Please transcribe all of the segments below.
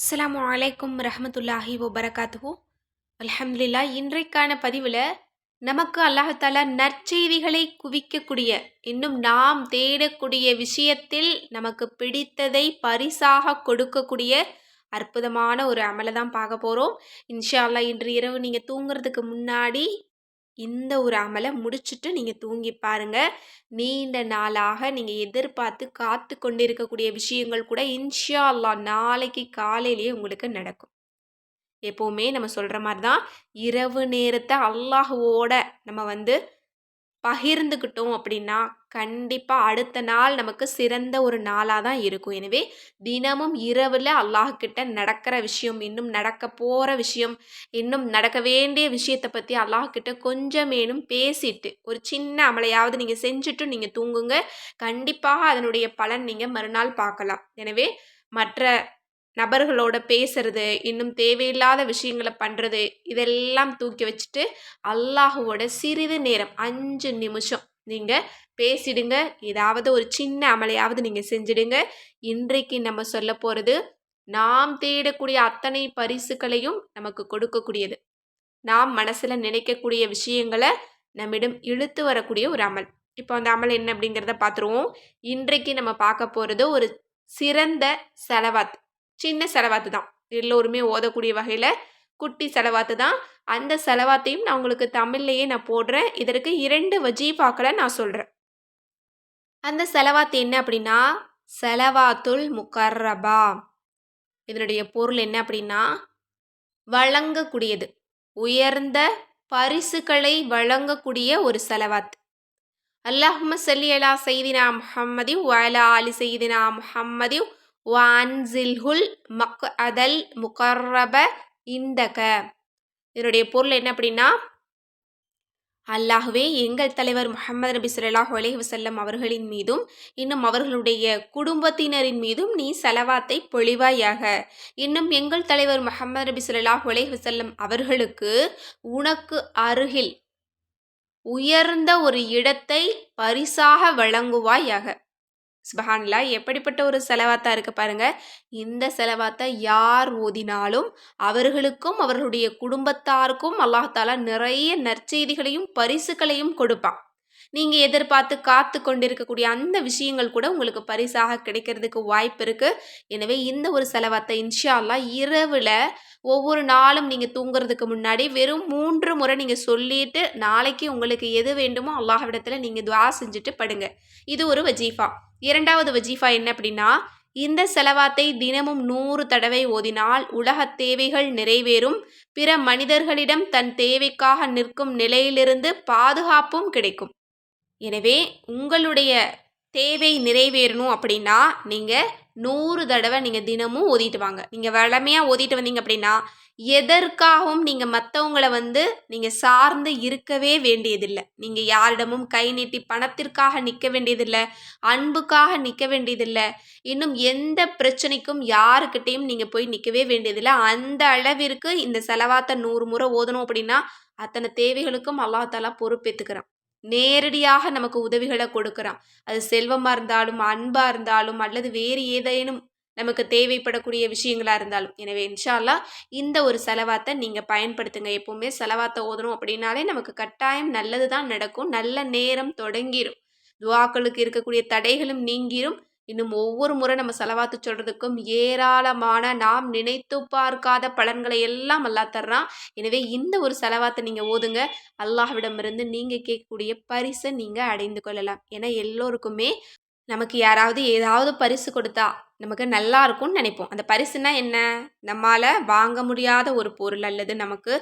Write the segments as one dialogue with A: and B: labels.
A: அஸ்லாம் அலைக்கும் ரஹமத்துல்லாஹி வபரகாத்து அலமதுல்லா இன்றைக்கான பதிவில் நமக்கு அல்லாஹால நற்செய்திகளை குவிக்கக்கூடிய இன்னும் நாம் தேடக்கூடிய விஷயத்தில் நமக்கு பிடித்ததை பரிசாக கொடுக்கக்கூடிய அற்புதமான ஒரு அமலை தான் பார்க்க போகிறோம் இன்ஷா அல்லா இன்று இரவு நீங்கள் தூங்குறதுக்கு முன்னாடி இந்த ஒரு அமலை முடிச்சுட்டு நீங்கள் தூங்கி பாருங்கள் நீண்ட நாளாக நீங்கள் எதிர்பார்த்து காத்து கொண்டிருக்கக்கூடிய விஷயங்கள் கூட இன்ஷா அல்லா நாளைக்கு காலையிலேயே உங்களுக்கு நடக்கும். எப்போவுமே நம்ம சொல்கிற மாதிரி தான் இரவு நேரத்தை அல்லாஹுவோட நம்ம வந்து பகிர்ந்துக்கிட்டோம் அப்படின்னா கண்டிப்பாக அடுத்த நாள் நமக்கு சிறந்த ஒரு நாளாக தான் இருக்கும். எனவே தினமும் இரவில் அல்லாஹ்கிட்ட நடக்கிற விஷயம் இன்னும் நடக்க போகிற விஷயம் இன்னும் நடக்க வேண்டிய விஷயத்தை பற்றி அல்லாஹ்கிட்ட கொஞ்சமேனும் பேசிட்டு ஒரு சின்ன அமலையாவது நீங்கள் செஞ்சுட்டு நீங்கள் தூங்குங்க. கண்டிப்பாக அதனுடைய பலன் நீங்கள் மறுநாள் பார்க்கலாம். எனவே மற்ற நபர்களோட பேசுறது இன்னும் தேவையில்லாத விஷயங்களை பண்ணுறது இதெல்லாம் தூக்கி வச்சுட்டு அல்லாஹுவோட சிறிது நேரம் அஞ்சு நிமிஷம் நீங்கள் பேசிடுங்க. ஏதாவது ஒரு சின்ன அமலையாவது நீங்கள் செஞ்சிடுங்க. இன்றைக்கு நம்ம சொல்ல போகிறது நாம் தேடக்கூடிய அத்தனை பரிசுகளையும் நமக்கு கொடுக்கக்கூடியது. நாம் மனசில் நினைக்கக்கூடிய விஷயங்களை நம்மிடம் இழுத்து வரக்கூடிய ஒரு அமல். இப்போ அந்த அமல் என்ன அப்படிங்கிறத பார்த்துருவோம். இன்றைக்கு நம்ம பார்க்க போகிறது ஒரு சிறந்த செலவாத். சின்ன செலவாத்து தான். எல்லோருமே ஓதக்கூடிய வகையில் குட்டி செலவாத்து தான். அந்த செலவாத்தையும் நான் உங்களுக்கு தமிழ்லையே நான் போடுறேன். இதற்கு இரண்டு வஜீஃபாக்களை நான் சொல்கிறேன் அந்த செலவாத்து என்ன அப்படின்னா செலவாத்துல் முக்கர்ரபா இதனுடைய பொருள் என்ன அப்படின்னா வழங்கக்கூடியது. உயர்ந்த பரிசுகளை வழங்கக்கூடிய ஒரு செலவாத்து. அல்லாஹும சல்லி அலா செய்தினா முஹம்மதி வயலா அலி செய்தினா முஹம்மதி வான்சில்ஹுல் மக் அதல் முகர்ரப இந்தக. இதனுடைய பொருள் என்ன அப்படின்னா அல்லாஹுவே எங்கள் தலைவர் முகமது நபி சொல்லாஹு அலஹி வசல்லம் அவர்களின் மீதும் இன்னும் அவர்களுடைய குடும்பத்தினரின் மீதும் நீ செலவாத்தை பொழிவாயாக. இன்னும் எங்கள் தலைவர் முகமது நபி சொல்லாஹு அலஹி வசல்லம் அவர்களுக்கு உனக்கு அருகில் உயர்ந்த ஒரு இடத்தை பரிசாக வழங்குவாயாக. சுபஹான்லா எப்படிப்பட்ட ஒரு செலவாத்தா இருக்குது பாருங்க. இந்த செலவாத்தை யார் ஓதினாலும் அவர்களுக்கும் அவர்களுடைய குடும்பத்தாருக்கும் அல்லாஹாலா நிறைய நற்செய்திகளையும் பரிசுகளையும் கொடுப்பான். நீங்க எதிர்பார்த்து காத்து கொண்டிருக்கக்கூடிய அந்த விஷயங்கள் கூட உங்களுக்கு பரிசாக கிடைக்கிறதுக்கு வாய்ப்பு இருக்கு. எனவே இந்த ஒரு செலவாத்தை இன்ஷால்லா இரவில் இரவுல ஒவ்வொரு நாளும் நீங்க தூங்குறதுக்கு முன்னாடி வெறும் மூன்று முறை நீங்க சொல்லிட்டு நாளைக்கு உங்களுக்கு எது வேண்டுமோ அல்லாஹ்விடத்துல நீங்க துவா செஞ்சுட்டு படுங்க. இது ஒரு வஜீஃபா. இரண்டாவது வஜீஃபா என்ன அப்படின்னா இந்த செலவாத்தை தினமும் நூறு தடவை ஓதினால் உலக தேவைகள் நிறைவேறும் பிற மனிதர்களிடம் தன் தேவைக்காக நிற்கும் நிலையிலிருந்து பாதுகாப்பும் கிடைக்கும். எனவே உங்களுடைய தேவை நிறைவேறணும் அப்படின்னா நீங்கள் நூறு தடவை நீங்கள் தினமும் ஓதிட்டு வாங்க. நீங்கள் வளமையாக ஓதிட்டு வந்தீங்க அப்படின்னா எதற்காகவும் நீங்கள் மற்றவங்கள வந்து நீங்கள் சார்ந்து இருக்கவே வேண்டியதில்லை. நீங்கள் யாரிடமும் கை நீட்டி பணத்திற்காக நிற்க வேண்டியதில்லை அன்புக்காக நிற்க வேண்டியதில்லை. இன்னும் எந்த பிரச்சனைக்கும் யாருக்கிட்டேயும் நீங்கள் போய் நிற்கவே வேண்டியதில்லை. அந்த அளவிற்கு இந்த செலவாத்தை நூறு முறை ஓதணும் அப்படின்னா அத்தனை தேவைகளுக்கும் அல்லாஹாலா பொறுப்பேற்றுக்கிறான் நேரடியாக நமக்கு உதவிகளை கொடுக்குறான். அது செல்வமாக இருந்தாலும் அன்பாக இருந்தாலும் அல்லது வேறு ஏதேனும் நமக்கு தேவைப்படக்கூடிய விஷயங்களாக இருந்தாலும். எனவே இன்ஷால்லா இந்த ஒரு செலவாத்தை நீங்கள் பயன்படுத்துங்க. எப்போவுமே செலவாத்தை ஓதணும் அப்படின்னாலே நமக்கு கட்டாயம் நல்லது தான் நடக்கும். நல்ல நேரம் தொடங்கிடும் துவாக்களுக்கு இருக்கக்கூடிய தடைகளும் நீங்கிரும். இன்னும் ஒவ்வொரு முறை நம்ம செலவாத்து சொல்கிறதுக்கும் ஏராளமான நாம் நினைத்து பார்க்காத பலன்களை எல்லாம் அல்லா தர்றான். எனவே இந்த ஒரு செலவாத்தை நீங்கள் ஓதுங்க. அல்லாஹ்விடமிருந்து நீங்கள் கேட்கக்கூடிய பரிசை நீங்கள் அடைந்து கொள்ளலாம். ஏன்னா எல்லோருக்குமே நமக்கு யாராவது ஏதாவது பரிசு கொடுத்தா நமக்கு நல்லா இருக்கும்னு நினைப்போம். அந்த பரிசுனா என்ன? நம்மால் வாங்க முடியாத ஒரு பொருள் அல்லது நமக்கு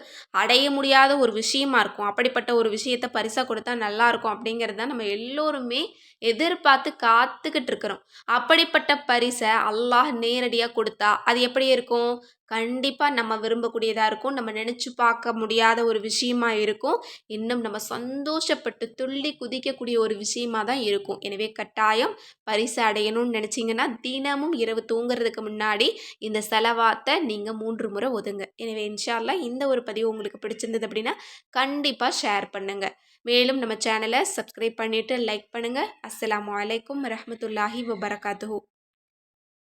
A: அடைய முடியாத ஒரு விஷயமா இருக்கும். அப்படிப்பட்ட ஒரு விஷயத்த பரிசாக கொடுத்தா நல்லா இருக்கும் அப்படிங்கிறது தான் நம்ம எல்லோருமே எதிர்பார்த்து காத்துக்கிட்டு இருக்கிறோம். அப்படிப்பட்ட பரிசை அல்லாஹ் நேரடியாக கொடுத்தா அது எப்படி இருக்கும்? கண்டிப்பாக நம்ம விரும்பக்கூடியதாக இருக்கும். நம்ம நினச்சி பார்க்க முடியாத ஒரு விஷயமா இருக்கும். இன்னும் நம்ம சந்தோஷப்பட்டு துள்ளி குதிக்கக்கூடிய ஒரு விஷயமா தான் இருக்கும். எனவே கட்டாயம் பரிசு அடையணும்னு நினச்சிங்கன்னா தினமும் தினமும் இரவு தூங்குறதுக்கு முன்னாடி இந்த செலவாத்தை நீங்கள் மூன்று முறை ஒதுங்க. எனவே இன்ஷால்லா இந்த ஒரு பதிவு உங்களுக்கு பிடிச்சிருந்தது அப்படின்னா கண்டிப்பாக ஷேர் பண்ணுங்கள் மேலும் நம்ம சேனலை சப்ஸ்கிரைப் பண்ணிவிட்டு லைக் பண்ணுங்கள் அஸ்லாம் வலைக்கம் வரமத்துல்லாஹி வபரகாத்து